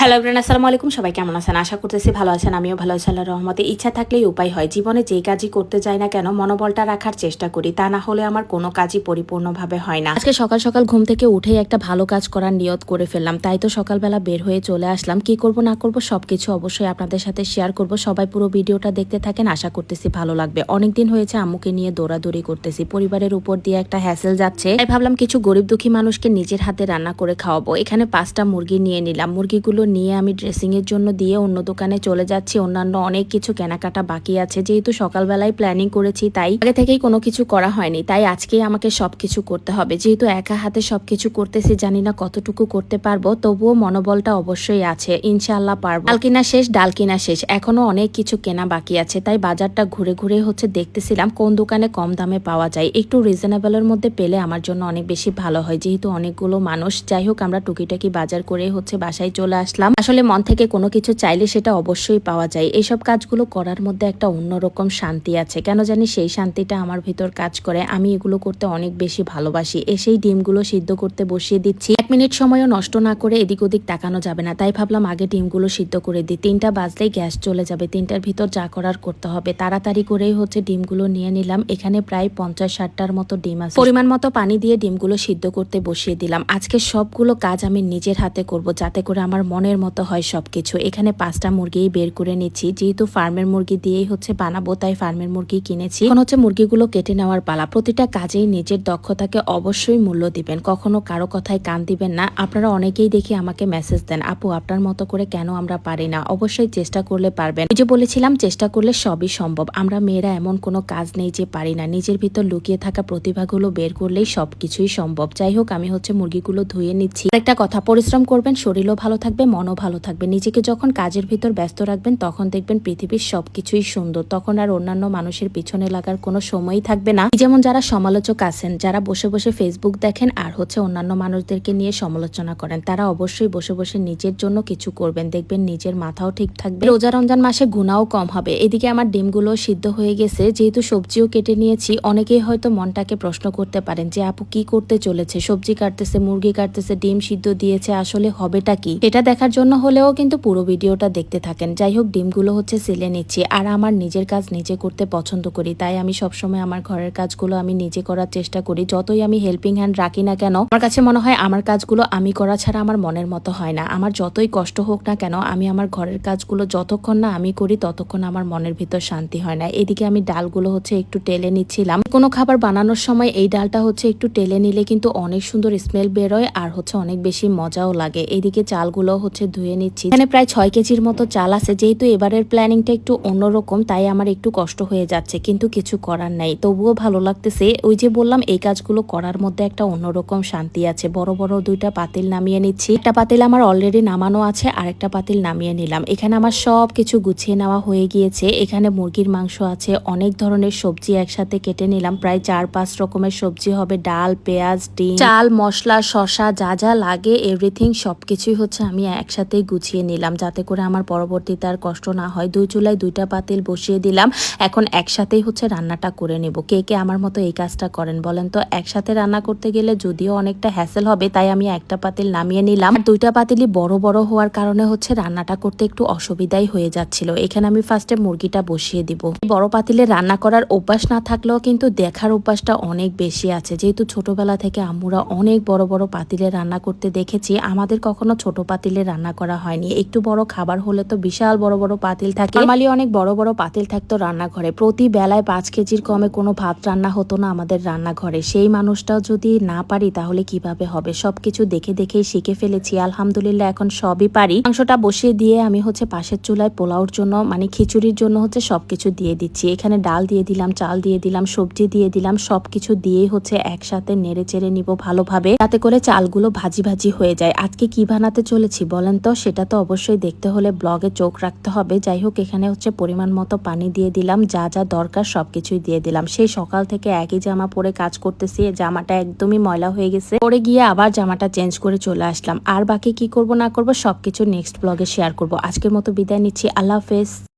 Hello brain আসসালামু আলাইকুম। সবাই কেমন আছেন? আশা করতেছি ভালো আছেন, আমিও ভালো আছি। আল্লাহ রহমতে ইচ্ছা থাকলেই উপায় হয়। জীবনে যেই কাজই করতে যাই না কেন, মনোবলটা রাখার চেষ্টা করি। তা না হলে আমার কোনো কাজই পরিপূর্ণভাবে হয় না। আজকে সকাল সকাল ঘুম থেকে উঠেই একটা ভালো কাজ করার নিয়ত করে ফেললাম। তাই তো সকালবেলা বের হয়ে চলে আসলাম। কি করব, না করব সব কিছু অবশ্যই আপনাদের সাথে শেয়ার করব। সবাই পুরো ভিডিওটা দেখতে থাকেন, আশা করতেছি ভালো লাগবে। অনেকদিন হয়েছে আম্মুকে নিয়ে দৌড়াদৌড়ি করতেছি। পরিবারের উপর দিয়ে একটা হ্যাসেল যাচ্ছে। তাই ভাবলাম কিছু গরিব দুঃখী মানুষকে নিজের হাতে রান্না করে খাওয়াবো। এখানে পাঁচটা মুরগি নিয়ে নিলাম। মুরগিগুলো নিয়ে আমি ড্রেসিংয়ের জন্য দিয়ে অন্য দোকানে চলে যাচ্ছি। অন্যান্য অনেক কিছু কেনাকাটা বাকি আছে। যেহেতু সকালবেলায় প্ল্যানিং করেছি, তাই আগে থেকেই কোনো কিছু করা হয়নি। তাই আজকেই আমাকে সব কিছু করতে হবে। যেহেতু একা হাতে সব কিছু করতেছি, জানি না কতটুকু করতে পারব। তবুও মনোবলটা অবশ্যই আছে। ইনশাল্লাহ পারব। ডাল কিনা শেষ, ডাল কিনা শেষ। এখনও অনেক কিছু কেনা বাকি আছে। তাই বাজারটা ঘুরে ঘুরে হচ্ছে দেখতেছিলাম কোন দোকানে কম দামে পাওয়া যায়। একটু রিজনেবলের মধ্যে পেলে আমার জন্য অনেক বেশি ভালো হয়। যেহেতু অনেকগুলো মানুষ। যাই হোক, আমরা টুকিটাকি বাজার করে হচ্ছে বাসায় চলে আসলাম। আসলে মন থেকে কোনো কিছু চাইলে সেটা অবশ্যই পাওয়া যায়। এইসব কাজগুলো করার মধ্যে একটা অন্যরকম শান্তি আছে। কেন জানি সেই শান্তিটা আমার ভিতর কাজ করে। আমি এগুলো করতে অনেক বেশি ভালোবাসি। এসেই ডিমগুলো সিদ্ধ করতে বসিয়ে দিচ্ছি। এক মিনিট সময়ও নষ্ট না করে এদিক ওদিক তাকানো যাবে না। তাই ভাবলাম আগে ডিমগুলো সিদ্ধ করে দিই। তিনটা বাজলেই গ্যাস চলে যাবে। তিনটার ভিতর যা করার করতে হবে। তাড়াতাড়ি করেই হচ্ছে ডিমগুলো নিয়ে নিলাম। এখানে প্রায় পঞ্চাশ ষাটটার মতো ডিম আছে। পরিমাণ মতো পানি দিয়ে ডিমগুলো সিদ্ধ করতে বসিয়ে দিলাম। আজকে সবগুলো কাজ আমি নিজের হাতে করব। যাতে করে আমার মনের মতো হয় সবকিছু। এখানে পাঁচটা মুরগি বের করে নিচ্ছি। যেহেতু ফার্মের মুরগি দিয়েই হচ্ছে বানাবো, তাই ফার্মের মুরগি কিনেছি। এখন হচ্ছে মুরগিগুলো কেটে নেওয়ার পালা। প্রতিটা কাজেই নিজের দক্ষতাকে অবশ্যই মূল্য দিবেন। কখনো কারও কথায় কান দিবেন না। আপনারা অনেকেই দেখি আমাকে মেসেজ দেন, আপু, আপনার মতো করে কেন আমরা পারি না? অবশ্যই চেষ্টা করলে পারবেন। ওই যে বলেছিলাম, চেষ্টা করলে সবই সম্ভব। আমরা মেয়েরা এমন কোনো কাজ নেই যে পারি না। নিজের ভিতর লুকিয়ে থাকা প্রতিভাগুলো বের করলেই সবকিছুই সম্ভব। যাই হোক, আমি হচ্ছে মুরগিগুলো ধুয়ে নিচ্ছি। একটা কথা, পরিশ্রম করবেন, শরীরও ভালো থাকবে মনও ভালো থাকবে। নিজেকে যখন কাজের ভিতর ব্যস্ত রাখবেন, তখন দেখবেন পৃথিবীর সবকিছুই সুন্দর। তখন আর অন্যান্য মানুষের পিছনে লাগার কোনো সময়ই থাকবে না। যেমন যারা সমালোচক আছেন, যারা বসে বসে ফেসবুক দেখেন আর হচ্ছে অন্যান্য মানুষদেরকে নিয়ে সমালোচনা করেন, তারা অবশ্যই বসে বসে নিজের জন্য কিছু করবেন। দেখবেন নিজের মাথাও ঠিক থাকবে। রোজা রমজান মাসে গুণাও কম হবে। এদিকে আমার ডিমগুলো সিদ্ধ হয়ে গেছে। যেহেতু সবজিও কেটে নিয়েছি, অনেকেই হয়তো মনটাকে প্রশ্ন করতে পারেন যে, আপু, কি করতে চলেছে? সবজি কাটতেছে, মুরগি কাটতেছে, ডিম সিদ্ধ দিয়েছে, আসলে হবেটা কি? এটা দেখার জন্য হলেও কিন্তু পুরো ভিডিওটা দেখতে থাকেন। যাই হোক, ডিমগুলো হচ্ছে সিলে নিচ্ছি। আর আমার নিজের কাজ নিজে করতে পছন্দ করি, তাই আমি সবসময় আমার ঘরের কাজগুলো আমি নিজে করার চেষ্টা করি। যতই আমি হেল্পিং হ্যান্ড রাখি না কেন, আমার কাছে মনে হয় আমার কাজগুলো আমি করা ছাড়া আমার মনের মতো হয় না। আমার যতই কষ্ট হোক না কেন, আমি আমার ঘরের কাজগুলো যতক্ষণ না আমি করি, ততক্ষণ আমার মনের ভিতর শান্তি হয় না। এদিকে আমি ডালগুলো হচ্ছে একটু টেলে নিচ্ছিলাম। কোনো খাবার বানানোর সময় এই ডালটা হচ্ছে একটু টেলে নিলে কিন্তু অনেক সুন্দর স্মেল বেরোয়, আর হচ্ছে অনেক বেশি মজাও লাগে। এদিকে চালগুলো হচ্ছে ধুয়ে নিচ্ছি। এখানে প্রায় ছয় কেজির মতো চাল আছে, যেহেতু এবারের প্ল্যানিংটা একটু অন্যরকম, তাই আমার একটু কষ্ট হয়ে যাচ্ছে, কিন্তু কিছু করার নাই। তবুও ভালো লাগতেছে, ওই যে বললাম, এই কাজগুলো করার মধ্যে একটা অন্যরকম শান্তি আছে। বড় বড় দুইটা পাতিল নামিয়ে নিচ্ছি। একটা পাতিল আমার অলরেডি নামানো আছে আর একটা পাতিল নামিয়ে নিলাম। এখানে আমার সব কিছু গুছিয়ে নেওয়া হয়ে গিয়েছে। এখানে মুরগির মাংস আছে, অনেক ধরনের সবজি একসাথে কেটে নিলাম। প্রায় চার, পাঁচ রকমের সবজি হবে, ডাল, পেঁয়াজ, ডিম, চাল, মশলা শশা যা যা লাগে এভরিথিং সবকিছুই হচ্ছে আমি একসাথেই গুছিয়ে নিলাম। যাতে করে আমার পরবর্তীতে আর কষ্ট না হয়। দুই চুলায় দুইটা পাতিল বসিয়ে দিলাম। এখন একসাথেই হচ্ছে রান্নাটা করে নেব। কে কে আমার মতো এই কাজটা করেন বলেন তো? একসাথে রান্না করতে গেলে যদিও অনেকটা হ্যাসেল হবে, তাই আমি একটা পাতিল নামিয়ে নিলাম। দুইটা পাতিলই বড় বড় হওয়ার কারণে হচ্ছে রান্নাটা করতে একটু অসুবিধাই হয়ে যাচ্ছিল। এখানে আমি ফার্স্টে মুরগিটা বসিয়ে দিব। বড় পাতিলে রান্না করার অভ্যাস না থাকলেও কিন্তু দেখার অভ্যাসটা অনেক বেশি আছে। যেহেতু ছোটবেলা থেকে আম্মুরা অনেক বড় বড় পাতিলে রান্না করতে দেখেছি, আমাদের কখনো ছোট পাতিলে রান্না করা হয়নি। একটু বড় খাবার হলে তো বিশাল বড় বড় পাতিল থাকে। নর্মালি অনেক বড় বড় পাতিল থাকতো রান্নাঘরে। প্রতি বেলায় পাঁচ কেজির কমে কোনো ভাত রান্না হতো না আমাদের রান্নাঘরে। সেই মানুষটাও যদি না পারি তাহলে কীভাবে হবে? সবকিছু দেখে দেখেই শিখে ফেলেছি। আলহামদুলিল্লাহ এখন সবই পারি। মাংসটা বসিয়ে দিয়ে আমি হচ্ছে পাশের চুলায় পোলাওর জন্য মানে খিচুড়ির জন্য হচ্ছে সবকিছু দিয়ে দিচ্ছি। এখানে ডাল দিয়ে দিলাম, চাল দিয়ে দিলাম, সবজি দিয়ে দিলাম, সবকিছু দিয়েই হচ্ছে একসাথে নেড়ে চেড়ে নিব ভালোভাবে। যাতে করে চালগুলো ভাজি ভাজি হয়ে যায়। আজকে কি বানাতে চলেছি বলেন তো, সেটা তো অবশ্যই দেখতে হলে ব্লগে চোখ রাখতে হবে। যাই হোক, এখানে হচ্ছে পরিমাণ মতো পানি দিয়ে দিলাম, যা যা দরকার সব কিছুই দিয়ে দিলাম। সেই সকাল থেকে একই জামা পরে কাজ করতেছি জামাটা একদমই ময়লা হয়ে গেছে। পরে গিয়ে আবার জামাটা চেঞ্জ করে চলে আসলাম। আর বাকি কি করব না করব সবকিছু নেক্সট ব্লগে শেয়ার করব। আজকের মতো বিদায় নিচ্ছি, আল্লাহ হাফেজ।